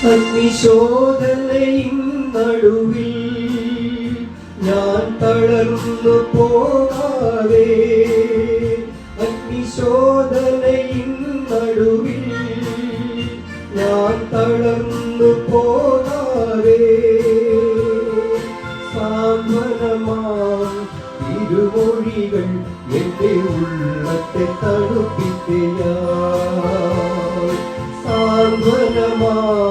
അഗ്നിശോധനയിൻ നടുവിൽ ഞാൻ തളർന്നു പോകാതെ അഗ്നിശോധനയും നടുവിൽ ഞാൻ തളർന്നു പോകാതെ സാന്ത്വനമാം തിരുമൊഴികൾ എന്റെ ഉള്ളത്തെ തണുപ്പിക്കയാ സാന്ത്വനമാം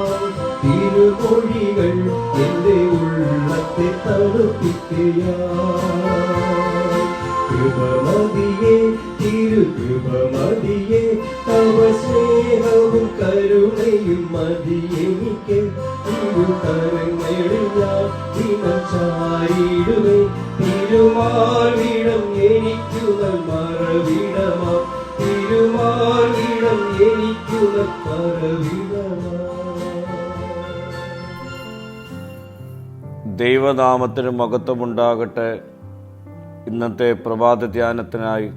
കൃപമതിയെ തിരുകൃപമതിയെ തവ സ്നേഹവും കരുണയും മതിയെനിക്ക് തിരുകരങ്ങളിൽ ഞാൻ ദിനം ചാരിടുവേ തിരുമാർവിടം എനിക്കു മറവിടമാ. ദൈവനാമത്തിന് മഹത്വമുണ്ടാകട്ടെ. ഇന്നത്തെ പ്രഭാത ധ്യാനത്തിനായി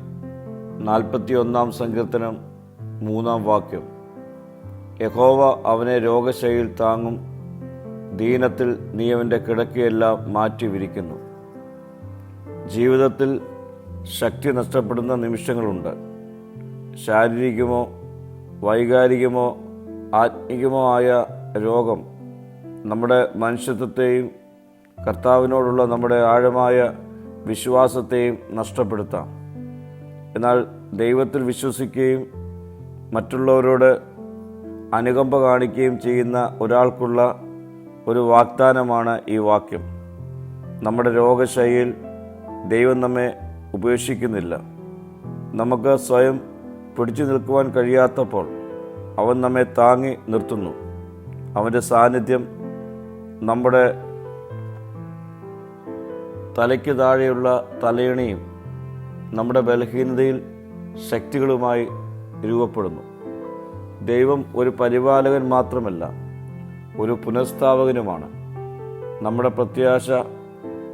നാൽപ്പത്തി ഒന്നാം സങ്കീർത്തനം മൂന്നാം വാക്യം. യഹോവ അവനെ രോഗശൈലിയിൽ താങ്ങും ദീനത്തിൽ നീ അവന്റെ കിടക്കയെല്ലാം മാറ്റി വിരിക്കുന്നു ജീവിതത്തിൽ ശക്തി നഷ്ടപ്പെടുന്ന നിമിഷങ്ങളുണ്ട്. ശാരീരികമോ വൈകാരികമോ ആത്മികമോ ആയ രോഗം നമ്മുടെ മനുഷ്യത്വത്തെയും കർത്താവിനോടുള്ള നമ്മുടെ ആഴമായ വിശ്വാസത്തെയും നഷ്ടപ്പെടുത്താം. എന്നാൽ ദൈവത്തിൽ വിശ്വസിക്കുകയും മറ്റുള്ളവരോട് അനുകമ്പ കാണിക്കുകയും ചെയ്യുന്ന ഒരാൾക്കുള്ള ഒരു വാഗ്ദാനമാണ് ഈ വാക്യം. നമ്മുടെ രോഗശൈലിയിൽ ദൈവം നമ്മെ ഉപേക്ഷിക്കുന്നില്ല. നമുക്ക് സ്വയം പിടിച്ചു നിൽക്കുവാൻ കഴിയാത്തപ്പോൾ അവൻ നമ്മെ താങ്ങി നിർത്തുന്നു. അവന്റെ സാന്നിധ്യം നമ്മുടെ തലയ്ക്ക് താഴെയുള്ള തലയണിയും നമ്മുടെ ബലഹീനതയിൽ ശക്തികളുമായി രൂപപ്പെടുന്നു. ദൈവം ഒരു പരിപാലകൻ മാത്രമല്ല ഒരു പുനഃസ്ഥാപകനുമാണ്. നമ്മുടെ പ്രത്യാശ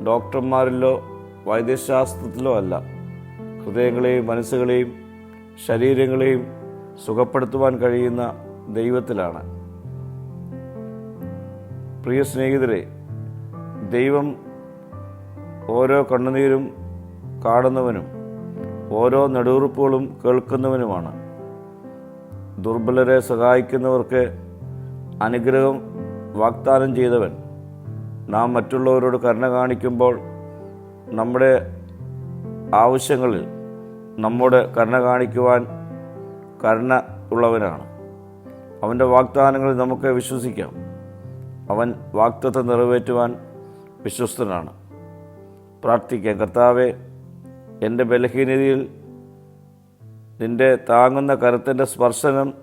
ഡോക്ടർമാരിലോ വൈദ്യശാസ്ത്രത്തിലോ അല്ല. ഹൃദയങ്ങളെയും മനസ്സുകളെയും ശരീരങ്ങളെയും സുഖപ്പെടുത്തുവാൻ കഴിയുന്ന ദൈവത്തിലാണ്. പ്രിയ സ്നേഹിതരെ ദൈവം ഓരോ കണ്ണുനീരും കാണുന്നവനും ഓരോ നെടുവുറുപ്പുകളും കേൾക്കുന്നവനുമാണ്. ദുർബലരെ സഹായിക്കുന്നവർക്ക് അനുഗ്രഹം വാഗ്ദാനം ചെയ്തവൻ. നാം മറ്റുള്ളവരോട് കരുണ കാണിക്കുമ്പോൾ നമ്മുടെ ആവശ്യങ്ങളിൽ നമ്മോട് കരുണ കാണിക്കുവാൻ കരുണ ഉള്ളവനാണ്. അവന്റെ വാഗ്ദാനങ്ങളിൽ നമുക്ക് വിശ്വസിക്കാം. അവൻ വാക്തത്വം നിറവേറ്റുവാൻ വിശ്വസ്തനാണ്. പ്രാർത്ഥിക്കാം. കർത്താവെ എന്റെ ബലഹീനതയിൽ നിന്റെ താങ്ങുന്ന കരത്തിന്റെ സ്പർശനം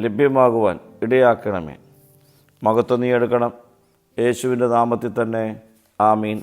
ലഭ്യമാകുവാൻ ഇടയാക്കണമേ. മകത്വം നീ എടുക്കണം. യേശുവിന്റെ നാമത്തിൽ തന്നെ. ആമീൻ.